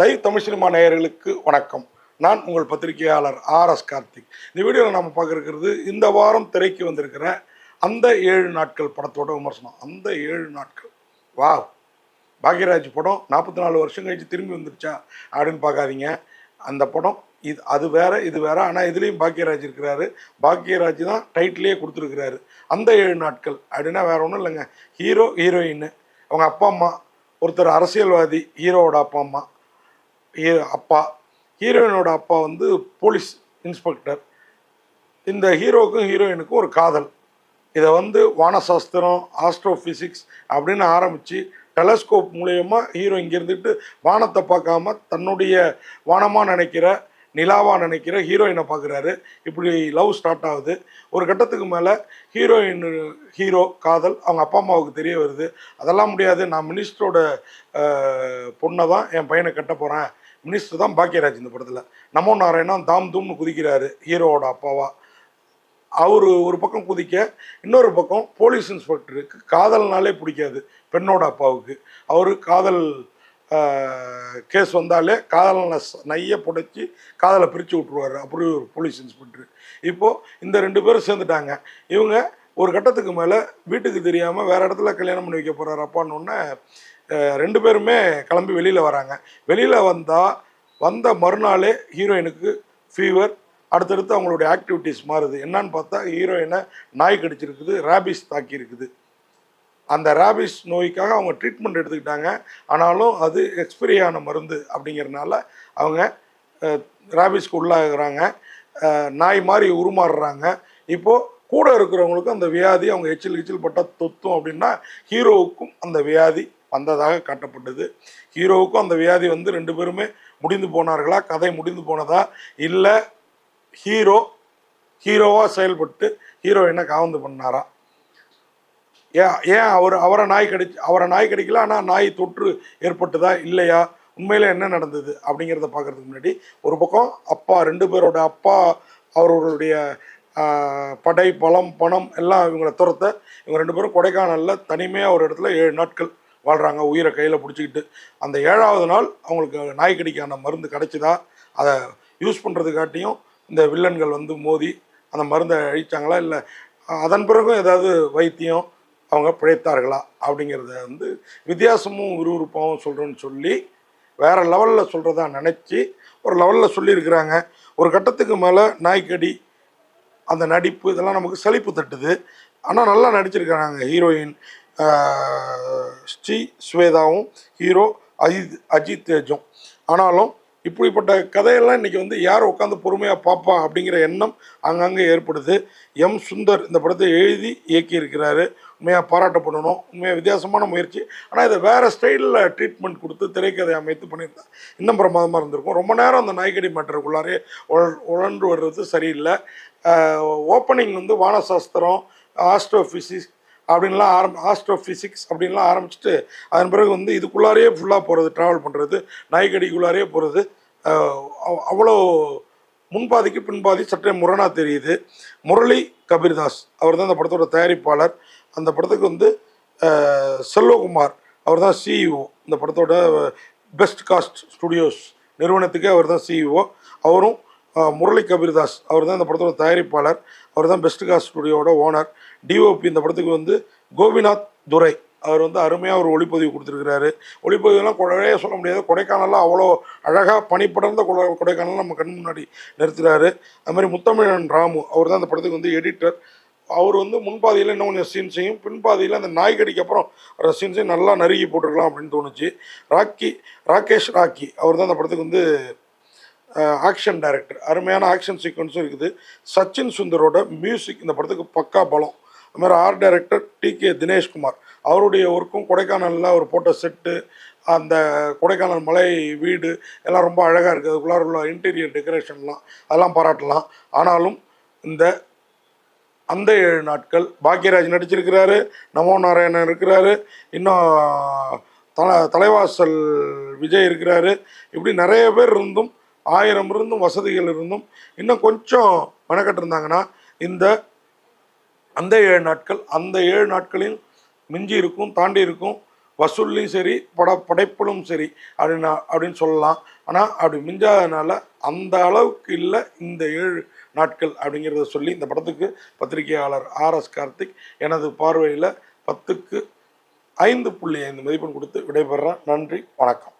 Live Tamil cinema நேயர்களுக்கு வணக்கம். நான் உங்கள் பத்திரிகையாளர் ஆர் எஸ் கார்த்திக். இந்த வீடியோவில் நம்ம பார்க்குறது இந்த வாரம் திரைக்கு வந்திருக்கிற அந்த ஏழு நாட்கள் படத்தோட விமர்சனம். அந்த ஏழு நாட்கள். வா பாக்யராஜ் படம் நாற்பத்தி நாலு வருஷம் கழிச்சு திரும்பி வந்துருச்சா அப்படின்னு பார்க்காதீங்க. அந்த படம் இது அது வேற இது வேற. ஆனால் இதுலேயும் பாக்யராஜ் இருக்கிறாரு. பாக்யராஜ் தான் டைட்டிலே கொடுத்துருக்கிறாரு. அந்த ஏழு நாட்கள் அப்படின்னா வேற ஒன்றும் இல்லைங்க. ஹீரோ ஹீரோயின் அவங்க அப்பா அம்மா. ஒருத்தர் அரசியல்வாதி ஹீரோவோட அப்பா அம்மா. ஹீரோ அப்பா. ஹீரோயினோட அப்பா வந்து போலீஸ் இன்ஸ்பெக்டர். இந்த ஹீரோவுக்கும் ஹீரோயினுக்கும் ஒரு காதல். இதை வந்து வானசாஸ்திரம் ஆஸ்ட்ரோஃபிசிக்ஸ் அப்படின்னு ஆரம்பித்து டெலஸ்கோப் மூலயமா ஹீரோ இங்கே இருந்துட்டு வானத்தை பார்க்காம தன்னுடைய வானமாக நினைக்கிற நிலாவாக நினைக்கிற ஹீரோயினை பார்க்குறாரு. இப்படி லவ் ஸ்டார்ட் ஆகுது. ஒரு கட்டத்துக்கு மேலே ஹீரோயின் ஹீரோ காதல் அவங்க அப்பா அம்மாவுக்கு தெரிய வருது. அதெல்லாம் முடியாது. நான் மினிஸ்டரோட பொண்ணை தான் என் பையனை கட்ட போகிறேன் மினிஸ்டர் தான் பாக்கியராஜ் இந்த படத்தில். நமோ நாராயணன் தாம் தூம்னு குதிக்கிறாரு ஹீரோவோட அப்பாவா. அவர் ஒரு பக்கம் குதிக்க இன்னொரு பக்கம் போலீஸ் இன்ஸ்பெக்டருக்கு காதல்னாலே பிடிக்காது பெண்ணோட அப்பாவுக்கு. அவர் காதல் கேஸ் வந்தாலே காதலை நைய புடைச்சி காதலை பிரித்து விட்ருவார் அப்படி ஒரு போலீஸ் இன்ஸ்பெக்டர். இப்போது இந்த ரெண்டு பேரும் சேர்ந்துட்டாங்க. இவங்க ஒரு கட்டத்துக்கு மேலே வீட்டுக்கு தெரியாமல் வேறு இடத்துல கல்யாணம் பண்ணி வைக்க போகிறார் அப்பான்னு ரெண்டு பேருமே கிளம்பி வெளியில் வராங்க. வெளியில் வந்தால் வந்த மறுநாளே ஹீரோயினுக்கு ஃபீவர் அடுத்தடுத்து அவங்களுடைய ஆக்டிவிட்டீஸ் மாறுது. என்னன்னு பார்த்தா ஹீரோயினை நாய் கடிச்சிருக்குது ரேபிஸ் தாக்கி இருக்குது அந்த ரேபிஸ் நோய்க்காக அவங்க ட்ரீட்மெண்ட் எடுத்துக்கிட்டாங்க. ஆனாலும் அது எக்ஸ்பிரி ஆன மருந்து அப்படிங்கிறனால அவங்க ரேபிஸ்க்கு உள்ளாகிறாங்க. நாய் மாதிரி உருமாறுறாங்க. இப்போது கூட இருக்கிறவங்களுக்கும் அந்த வியாதி அவங்க எச்சில் எச்சில் பட்டால் தொத்தும் அப்படின்னா ஹீரோவுக்கும் அந்த வியாதி வந்ததாக காட்டப்பட்டது. ஹீரோவுக்கும் அந்த வியாதி வந்து ரெண்டு பேருமே முடிந்து போனார்களா? கதை முடிந்து போனதா? இல்லை ஹீரோ ஹீரோவாக செயல்பட்டு ஹீரோயினை காவந்து பண்ணாரா? ஏன் ஏன் அவர் அவரை நாய் கடிச்சு அவரை நாய் கடிக்கல? ஆனால் நாய் தொற்று ஏற்பட்டதா? இல்லையா? உண்மையில் என்ன நடந்தது? அப்படிங்கிறத பார்க்கறதுக்கு முன்னாடி ஒரு பக்கம் அப்பா ரெண்டு பேரோட அப்பா அவர்களுடைய படை பலம் பணம் எல்லாம் இவங்களை துரத்த இவங்க ரெண்டு பேரும் கொடைக்கானலில் தனிமையாக ஒரு இடத்துல ஏழு நாட்கள் வாழ்கிறாங்க உயிரை கையில் பிடிச்சிக்கிட்டு. அந்த ஏழாவது நாள் அவங்களுக்கு நாய் கடிக்கான மருந்து கிடச்சிதா? அதை யூஸ் பண்ணுறதுக்காட்டியும் இந்த வில்லன்கள் வந்து மோதி அந்த மருந்தை அழிச்சாங்களா? இல்லை அதன் பிறகும் ஏதாவது வைத்தியம் அவங்க பிழைத்தார்களா அப்படிங்கிறத வந்து வித்தியாசமும் விறுவிறுப்பாகவும் சொல்கிறேன்னு சொல்லி வேறு லெவலில் சொல்கிறதா நினச்சி ஒரு லெவலில் சொல்லியிருக்கிறாங்க. ஒரு கட்டத்துக்கு மேலே நாய்க்கடி அந்த நடிப்பு இதெல்லாம் நமக்கு சலிப்பு தட்டுது. ஆனால் நல்லா நடிச்சிருக்கிறாங்க ஹீரோயின் ஸ்ரீ ஸ்வேதாவும் ஹீரோ அஜித் அஜித் தேஜும். ஆனாலும் இப்படிப்பட்ட கதையெல்லாம் இன்றைக்கி வந்து யார் உட்காந்து பொறுமையாக பார்ப்பா அப்படிங்கிற எண்ணம் அங்கங்கே ஏற்படுது. எம் சுந்தர் இந்த படத்தை எழுதி இயக்கியிருக்கிறாரு. உண்மையாக பாராட்டப்படணும். உண்மையாக வித்தியாசமான முயற்சி. ஆனால் இதை வேறு ஸ்டைலில் ட்ரீட்மெண்ட் கொடுத்து திரைக்கதை அமைத்து பண்ணியிருந்தா இன்னும் பிரமாதமாக இருந்திருக்கும். ரொம்ப நேரம் அந்த நாய்க்கடி மேட்டருக்குள்ளாரே உழ உழன்று வர்றது சரியில்லை. ஓப்பனிங் வந்து வானசாஸ்திரம் ஆஸ்ட்ரோ ஃபிசிக்ஸ் அப்படின்லாம் ஆரம்ப ஆஸ்ட்ரோ ஃபிசிக்ஸ் அப்படின்லாம் ஆரம்பிச்சுட்டு அதன் பிறகு வந்து இதுக்குள்ளாரையே ஃபுல்லாக போகிறது ட்ராவல் பண்ணுறது நாய்க்கடிக்குள்ளாரையே போகிறது அவ்வளோ முன்பாதிக்கு பின்பாதி சற்றே முரணாக தெரியுது. முரளி கபீர்தாஸ் அவர் தான் அந்த படத்தோட தயாரிப்பாளர். அந்த படத்துக்கு வந்து செல்வகுமார் அவர் தான் சிஇஓ இந்த படத்தோட பெஸ்ட் காஸ்ட் ஸ்டுடியோஸ் நிறுவனத்துக்கே அவர் தான் சிஇஓ அவரும் முரளி கபீர்தாஸ். அவர் தான் இந்த படத்தோட தயாரிப்பாளர். அவர் தான் பெஸ்ட் காஸ்ட் ஸ்டுடியோட ஓனர் டிஓபி இந்த படத்துக்கு வந்து கோபிநாத் துரை. அவர் வந்து அருமையாக ஒரு ஒளிப்பதிவு கொடுத்துருக்கிறாரு. ஒளிப்பதிவுலாம் குறைய சொல்ல முடியாது. கொடைக்கானலில் அவ்வளோ அழகாக பனிப்படர்ந்த கொடை கொடைக்கானல் நம்ம கண் முன்னாடி நிறுத்துறாரு. அது மாதிரி முத்தமிழன் ராமு அவர் தான் அந்த படத்துக்கு வந்து எடிட்டர் அவர் வந்து முன்பாதையில் இன்னும் கொஞ்சம் சீன்ஸையும் பின்பாதையில் அந்த நாய்கடிக்கு அப்புறம் வர சீன்ஸையும் நல்லா நறுக்கி போட்டிருக்கலாம் அப்படின்னு தோணுச்சு. ராக்கி ராகேஷ் ராக்கி அவர் தான் அந்த படத்துக்கு வந்து ஆக்ஷன் டைரக்டர் அருமையான ஆக்ஷன் சீக்வன்ஸும் இருக்குது. சச்சின் சுந்தரோட மியூசிக் இந்த படத்துக்கு பக்கா பலம். அது மாதிரி art director D K Dinesh Kumar. அவருடைய ஒர்க்கும் கொடைக்கானலில் அவர் போட்ட செட்டு அந்த கொடைக்கானல் மலை வீடு எல்லாம் ரொம்ப அழகாக இருக்குது அதுக்குள்ளார உள்ள இன்டீரியர் டெக்கரேஷன்லாம் அதெல்லாம் பாராட்டலாம். ஆனாலும் இந்த அந்த ஏழு நாட்கள் பாக்யராஜ் நடிச்சிருக்கிறாரு நமோ நாராயணன் இருக்கிறாரு இன்னும் தல தலைவாசல் விஜய் இருக்கிறாரு. இப்படி நிறைய பேர் இருந்தும் ஆயிரம் இருந்தும் வசதிகள் இருந்தும் இன்னும் கொஞ்சம் மெனக்கட்டிருந்தாங்கன்னா இந்த அந்த ஏழு நாட்கள் அந்த ஏழு நாட்களில் மிஞ்சி இருக்கும் தாண்டி இருக்கும் வசூல்லையும் சரி பட படைப்பிலும் சரி அப்படின்னா அப்படின்னு சொல்லலாம். ஆனால் அப்படி மிஞ்சாதனால அந்த அளவுக்கு இல்லை இந்த ஏழு நாட்கள் அப்படிங்கிறத சொல்லி இந்த படத்துக்கு பத்திரிகையாளர் ஆர் எஸ் கார்த்திக் எனது பார்வையில் பத்துக்கு ஐந்து புள்ளி ஐந்து மதிப்பெண் கொடுத்து விடைபெறேன் நன்றி வணக்கம்.